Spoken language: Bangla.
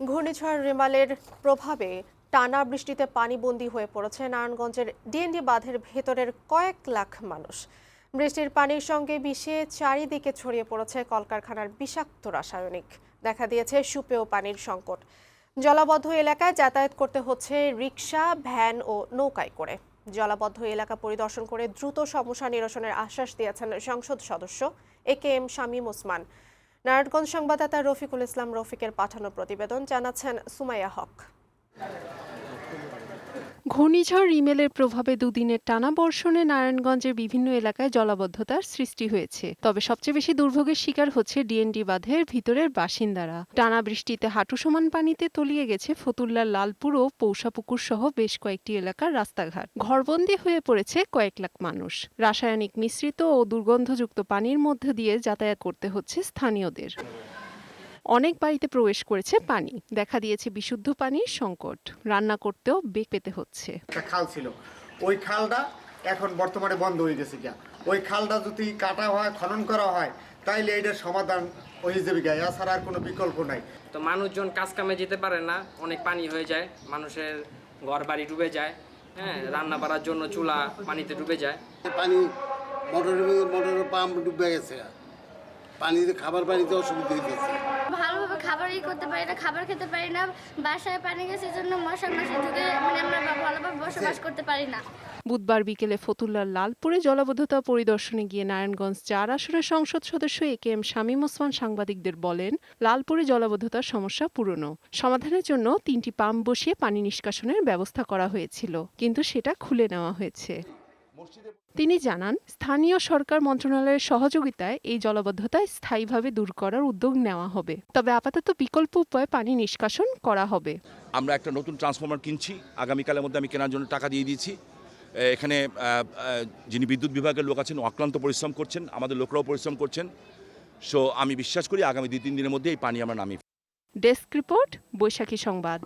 ঘূর্ণিঝড় রেমালের প্রভাবে টানা বৃষ্টিতে পানিবন্দী হয়ে পড়েছে নারায়ণগঞ্জের ডিএনডি বাঁধের ভেতরের কয়েক লাখ মানুষ। বৃষ্টির পানির সঙ্গে মিশিয়ে চারিদিকে ছড়িয়ে পড়েছে কলকারখানার বিষাক্ত রাসায়নিক। দেখা দিয়েছে সুপেয় পানির সংকট। জলাবদ্ধ এলাকায় যাতায়াত করতে হচ্ছে রিক্সা ভ্যান ও নৌকায় করে। জলাবদ্ধ এলাকা পরিদর্শন করে দ্রুত সমস্যা নিরসনের আশ্বাস দিয়েছেন সংসদ সদস্য A K M Shamim Osman. Narayanganj সংবাদদাতা রফিকুল ইসলাম রফিকের পাঠানো প্রতিবেদন জানাচ্ছেন সুমাইয়া হক। ঘূর্ণিঝড় রিমেলের প্রভাবে দুদিনের টানা বর্ষণে নারায়ণগঞ্জের বিভিন্ন এলাকায় জলাবদ্ধতার সৃষ্টি হয়েছে। তবে সবচেয়ে বেশি দুর্ভোগের শিকার হচ্ছে ডিএনডি বাঁধের ভিতরের বাসিন্দারা। টানা বৃষ্টিতে হাঁটু সমান পানিতে তলিয়ে গেছে ফতুল্লার লালপুর ও পৌষাপুকুর সহ বেশ কয়েকটি এলাকার রাস্তাঘাট। ঘরবন্দি হয়ে পড়েছে কয়েক লাখ মানুষ। রাসায়নিক মিশ্রিত ও দুর্গন্ধযুক্ত পানির মধ্য দিয়ে যাতায়াত করতে হচ্ছে স্থানীয়দের। অনেক বাড়িতে প্রবেশ করেছে পানি। দেখা দিয়েছে বিশুদ্ধ পানির সংকট। রান্না করতেও বেগ পেতে হচ্ছে। একটা খাল ছিল। ওই খালটা এখন বর্তমানে বন্ধ হয়ে গেছে গিয়া। ওই খালটা যদি কাটা হয় খনন করা হয় তাইলে এটার সমাধান হয়ে যাবে গিয়া এছাড়া আর কোনো বিকল্প নাই। তো মানুষজন কাজ কামে যেতে পারে না। অনেক পানি হয়ে যায়। মানুষের ঘর বাড়ি ডুবে যায়। হ্যাঁ রান্না বাড়ার জন্য চুলা পানিতে ডুবে যায়। পানি মোটরের মোটরের পাম্প ডুবে গেছে। পানিতে খাবার পানিতে অসুবিধা হইতেছে। ভালোভাবে খাবারই করতে পারি না খাবার খেতে পারি না বাসায় পানি গেছে জন্য মশা মশা ঢুকে মানে আমরা ভালোভাবে বসবাস করতে পারি না। বুধবার বিকেলে ফতুল্লার লালপুরে জলাবদ্ধতা পরিদর্শনে গিয়ে নারায়ণগঞ্জ চার আসনের সংসদ সদস্য A K M Shamim Osman সাংবাদিকদের বলেন লালপুরে জলাবদ্ধতার সমস্যা পুরনো। সমাধানের জন্য তিনটি পাম্প বসিয়ে পানি নিষ্কাশনের ব্যবস্থা করা হয়েছিল কিন্তু সেটা খুলে নেওয়া হয়েছে। তিনি জানান স্থানীয় সরকার মন্ত্রণালয়ের সহযোগিতায় এই জলাবদ্ধতা স্থায়ীভাবে দূর করার উদ্যোগ নেওয়া হবে। তবে আপাতত বিকল্প উপায়ে পানি নিষ্কাশন করা হবে। আমরা একটা নতুন ট্রান্সফরমার কিনছি। আগামীকালের মধ্যে আমি কেনার জন্য টাকা দিয়ে দিয়েছি। এখানে যিনি বিদ্যুৎ বিভাগের লোক আছেন অক্লান্ত পরিশ্রম করছেন আমাদের লোকরাও পরিশ্রম করছেন। সো আমি বিশ্বাস করি আগামী দুই তিন দিনের মধ্যে এই পানি আমরা নামিয়ে ডেস্ক রিপোর্ট বৈশাখী সংবাদ।